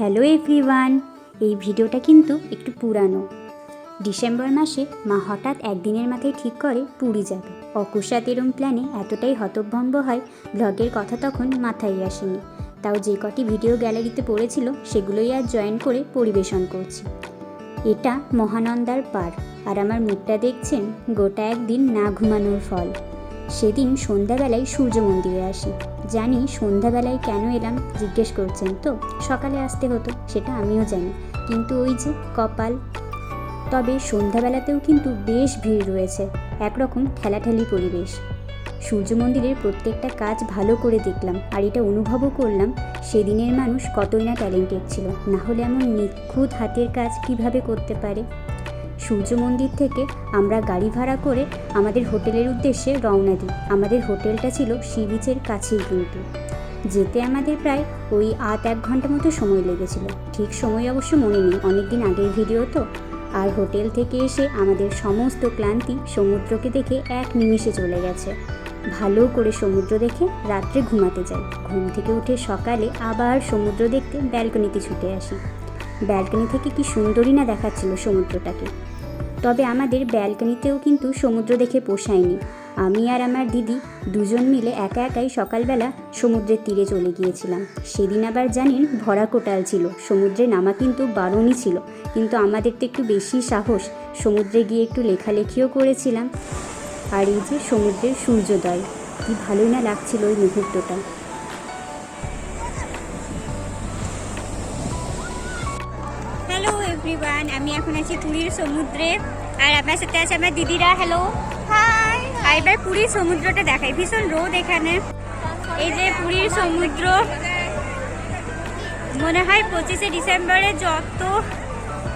Hello everyone, এই ভিডিওটা কিন্তু একটু পুরানো। ডিসেম্বর মাসে মা হঠাৎ একদিনের মাথায় ঠিক করে পুরী যাবে। অকুশাত এরম প্ল্যানে এতটাই হতভম্ব হয়, ব্লগের কথা তখন মাথায় আসেনি। তাও যে কটি ভিডিও গ্যালারিতে পড়েছিল, সেগুলোই আর জয়েন করে পরিবেশন করছি। এটা মহানন্দার পার, আর আমার মুখটা দেখছেন গোটা একদিন না ঘুমানোর ফল। সেদিন সন্ধ্যাবেলায় সূর্য মন্দিরে আসি। জানি সন্ধ্যাবেলায় কেন এলাম জিজ্ঞেস করছেন তো? সকালে আসতে হতো, সেটা আমিও জানি। কিন্তু ওই যে কপাল। তবে সন্ধ্যাবেলাতেও কিন্তু বেশ ভিড় রয়েছে, একরকম ঠেলাঠেলি পরিবেশ। সূর্য মন্দিরের প্রত্যেকটা কাজ ভালো করে দেখলাম, আর এটা অনুভবও করলাম, সেদিনের মানুষ কতই না ট্যালেন্টেড ছিল। না হলে এমন নিখুঁত হাতের কাজ কীভাবে করতে পারে? সূর্য মন্দির থেকে আমরা গাড়ি ভাড়া করে আমাদের হোটেলের উদ্দেশ্যে রওনা দিই। আমাদের হোটেলটা ছিল সি বিচের কাছেই কিন্তু। যেতে আমাদের প্রায় ওই আধ এক ঘণ্টা মতো সময় লেগেছিল। ঠিক সময় অবশ্য মনে নেই, অনেকদিন আগের ভিডিও তো। আর হোটেল থেকে এসে আমাদের সমস্ত ক্লান্তি সমুদ্রকে দেখে এক নিমিষে চলে গেছে। ভালো করে সমুদ্র দেখে রাত্রে ঘুমাতে যাই। ঘুম থেকে উঠে সকালে আবার সমুদ্র দেখতে ব্যালকনিতে ছুটে আসি। ব্যালকনি থেকে কি সুন্দরই না দেখাচ্ছিল সমুদ্রটাকে। তবে আমাদের ব্যালকনিতেও কিন্তু সমুদ্র দেখে পোষায়নি। আমি আর আমার দিদি দুজন মিলে একা একাই সকালবেলা সমুদ্রের তীরে চলে গিয়েছিলাম। সেদিন আবার জানেন ভরা কোটাল ছিল, সমুদ্রে নামা কিন্তু বারণই ছিল। কিন্তু আমাদের তো একটু বেশি সাহস, সমুদ্রে গিয়ে একটু লেখালেখিও করেছিলাম। আর এই যে সমুদ্রের সূর্যোদয়, কি ভালোই না লাগছিল ওই মুহূর্তটা। এভরিওয়ান আমি এখন আছি পুরীর সমুদ্রে। আর আমার সাথে আছে আমার দিদিরা হ্যালো হাই আর এবার পুরীর সমুদ্রটা দেখাই ভীষণ রোদ এখানে। এই যে পুরীর সমুদ্র মনে হয় পঁচিশে ডিসেম্বরে যত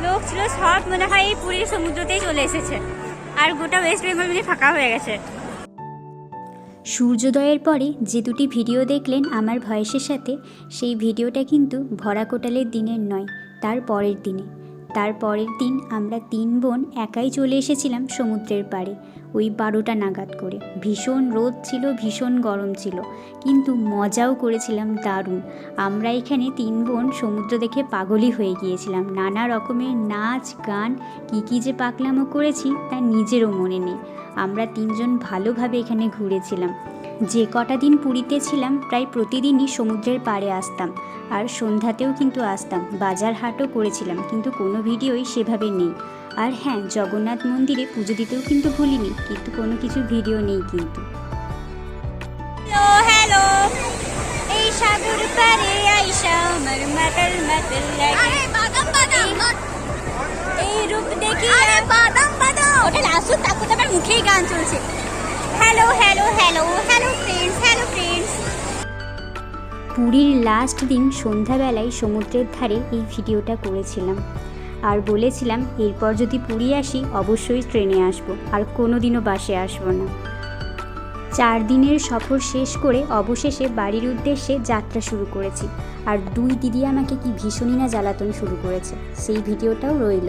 লোক ছিল সব মনে হয় এই পুরীর সমুদ্রতেই চলে এসেছে। আর গোটা ওয়েস্ট বেঙ্গল মানে ফাঁকা হয়ে গেছে। সূর্যোদয়ের পরে যে দুটি ভিডিও দেখলেন আমার ভয়েসের সাথে সেই ভিডিওটা কিন্তু ভরা কোটালের দিনের নয় তার পরের দিনে। তার পরের দিন আমরা তিন বোন একাই চলে এসেছিলাম সমুদ্রের পাড়ে, ওই বারোটা নাগাদ করে। ভীষণ রোদ ছিল, ভীষণ গরম ছিল, কিন্তু মজাও করেছিলাম দারুণ। আমরা এখানে তিন বোন সমুদ্র দেখে পাগলই হয়ে গিয়েছিলাম। নানা রকমের নাচ, গান, কী কী যে পাকলামো করেছি তা নিজেরও মনে নেই। আমরা তিনজন ভালোভাবে এখানে ঘুরেছিলাম। যে কটা দিন পুরীতে ছিলাম প্রায় প্রতিদিনই সমুদ্রের পাড়ে আসতাম। আর সন্ধ্যাতেও কিন্তু আসতাম বাজার হাটও করেছিলাম কিন্তু কোনো ভিডিওই সেভাবে নেই। আর হ্যাঁ জগন্নাথ মন্দিরে পুজো দিতেও কিন্তু ভুলিনি কিন্তু কোনো কিছু ভিডিও নেই কিন্তু। হ্যালো হ্যালো এই সাগর পারে আইসা আমার মাতাল মাতাল লাগে। বাদাম বাদাম এই রূপ দেখি আরে বাদাম বাদাম। ওটা লাসু তারপর মুখেই গান চলছে। Hello hello hello hello friends hello friends পুরীর লাস্ট দিন সন্ধ্যাবেলায় সমুদ্রের ধারে এই ভিডিওটা করেছিলাম। আর বলেছিলাম, এরপর যদি পুরী আসি, অবশ্যই ট্রেনে আসব, আর কোনো দিনও বাসে আসব না। চার দিনের সফর শেষ করে অবশেষে বাড়ির উদ্দেশ্যে যাত্রা শুরু করেছি। আর দুই দিদি আমাকে কি ভীষণই না জ্বালাতন শুরু করেছে, সেই ভিডিওটাও রইল।